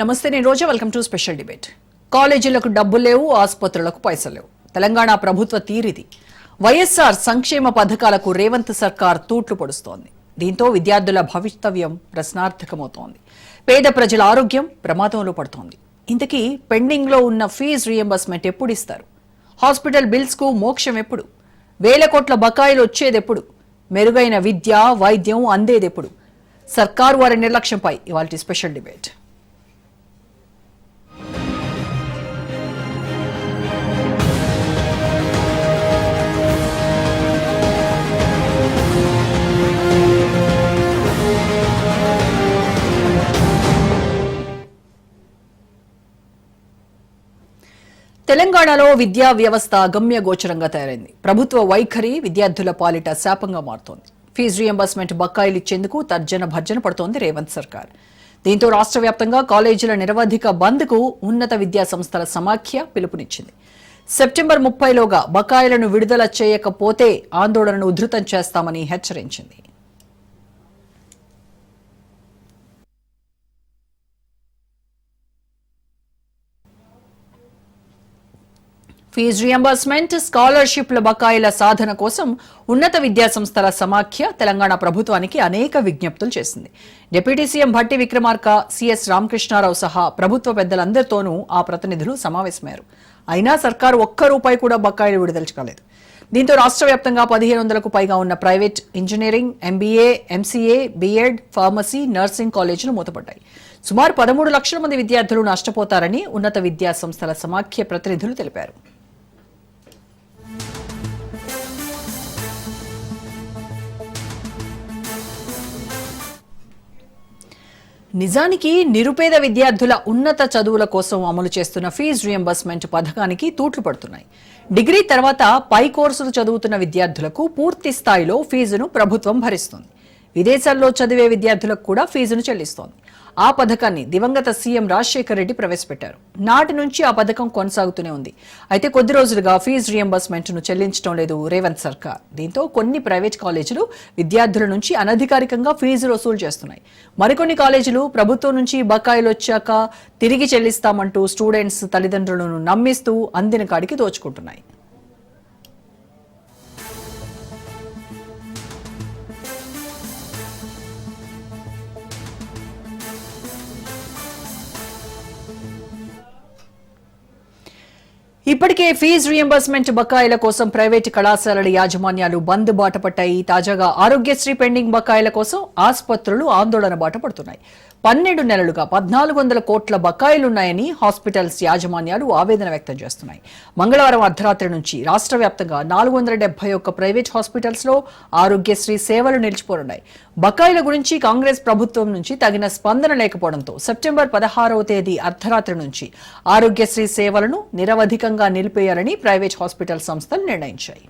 నమస్తే నేను Roja. Welcome to special debate. కాలేజీలకు డబ్బు లేవు ఆసుపత్రులకు పైసలు లేవు. తెలంగాణ ప్రభుత్వ తీరిది. వైఎస్ఆర్ సంక్షేమ పథకాలకు రేవంత్ సర్కార్ తూట్లు పొడుస్తోంది. దీంతో విద్యార్థుల భవితవ్యం ప్రశ్నార్థకమవుతోంది. పేద ప్రజల ఆరోగ్యం ప్రమాదంలో పడుతోంది. ఇంతకీ పెండింగ్లో ఉన్న ఫీజు రియంబర్స్మెంట్ ఎప్పుడు ఇస్తారు? హాస్పిటల్ బిల్స్కు మోక్షం ఎప్పుడు? వేల కోట్ల బకాయిలు వచ్చేదెప్పుడు? మెరుగైన విద్య వైద్యం అందేదెప్పుడు? సర్కారు వారి నిర్లక్ష్యంపై ఇవాళ స్పెషల్ డిబేట్. తెలంగాణలో విద్యా వ్యవస్థ గమ్యగోచరంగా తయారైంది. ప్రభుత్వ వైఖరి విద్యార్థుల పాలిట శాపంగా మారుతోంది. ఫీజు రియంబర్స్మెంట్ బకాయిలు ఇచ్చేందుకు తర్జన భర్జన పడుతోంది రేవంత్ సర్కార్. దీంతో రాష్ట్ర వ్యాప్తంగా కాలేజీల నిరవధిక బంద్కు ఉన్నత విద్యా సంస్థల సమాఖ్య పిలుపునిచ్చింది. సెప్టెంబర్ ముప్పైలోగా బకాయిలను విడుదల చేయకపోతే ఆందోళనను ఉధృతం చేస్తామని హెచ్చరించింది. ఫీజు రియంబర్స్మెంట్ స్కాలర్షిప్ల బకాయిల సాధన కోసం ఉన్నత విద్యాసంస్థల సమాఖ్య తెలంగాణ ప్రభుత్వానికి అనేక విజ్ఞప్తులు చేసింది. Deputy CM Bhatti Vikramarka CS Ramakrishna Rao సహా ప్రభుత్వ పెద్దలందరితోనూ ఆ ప్రతినిధులు సమావేశమయ్యారు. అయినా సర్కారు ఒక్క రూపాయి కూడా బకాయిలు విడుదలచకలేదు దీంతో రాష్ట్ర వ్యాప్తంగా పదిహేను వందలకు పైగా ఉన్న private engineering MBA MCA BEd pharmacy nursing కాలేజీలు మూతపడ్డాయి. సుమారు పదమూడు లక్షల మంది విద్యార్థులు నష్టపోతారని ఉన్నత విద్యాసంస్థల సమాఖ్య ప్రతినిధులు తెలిపారు. నిజానికి నిరుపేద విద్యార్థుల ఉన్నత చదువుల కోసం అమలు చేస్తున్న ఫీజు రియంబర్స్మెంట్ పథకానికి తూట్లు పడుతున్నాయి. డిగ్రీ తర్వాత పై కోర్సులు చదువుతున్న విద్యార్థులకు పూర్తి స్థాయిలో ఫీజును ప్రభుత్వం భరిస్తుంది. విదేశాల్లో చదివే విద్యార్థులకు కూడా ఫీజును చెల్లిస్తోంది. ఆ పథకాన్ని దివంగత సీఎం రాజశేఖర్ రెడ్డి ప్రవేశపెట్టారు. నాటి నుంచి ఆ పథకం కొనసాగుతూనే ఉంది. అయితే కొద్ది రోజులుగా ఫీజు రియంబర్స్మెంట్ను చెల్లించడం లేదు రేవంత్ సర్కార్. దీంతో కొన్ని ప్రైవేట్ కాలేజీలు విద్యార్థుల నుంచి అనధికారికంగా ఫీజు వసూలు చేస్తున్నాయి. మరికొన్ని కాలేజీలు ప్రభుత్వం నుంచి బకాయిలు వచ్చాక తిరిగి చెల్లిస్తామంటూ స్టూడెంట్స్ తల్లిదండ్రులను నమ్మిస్తూ అందిన కాడికి దోచుకుంటున్నాయి. ఇప్పటికే ఫీజు రియంబర్స్మెంట్ బకాయిల కోసం ప్రైవేటు కళాశాలల యాజమాన్యాలు బంద్ బాట పట్టాయి. తాజాగా ఆరోగ్యశ్రీ పెండింగ్ బకాయిల కోసం ఆసుపత్రులు ఆందోళన బాట పడుతున్నాయి. పన్నెండు నెలలుగా పద్నాలుగు వందల కోట్ల బకాయిలున్నాయని హాస్పిటల్స్ యాజమాన్యాలు ఆవేదన వ్యక్తం చేస్తున్నాయి. మంగళవారం అర్ధరాత్రి నుంచి రాష్ట్ర వ్యాప్తంగా నాలుగు వందల డెబ్బై ఒక్క ప్రైవేట్ హాస్పిటల్స్లో ఆరోగ్యశ్రీ సేవలు నిలిచిపోనున్నాయి. బకాయిల గురించి కాంగ్రెస్ ప్రభుత్వం నుంచి తగిన స్పందన లేకపోవడంతో సెప్టెంబర్ పదహారవ తేదీ అర్ధరాత్రి నుంచి ఆరోగ్యశ్రీ సేవలను నిరవధికంగా నిలిపేయాలని ప్రైవేట్ హాస్పిటల్ సంస్థలు నిర్ణయించాయి.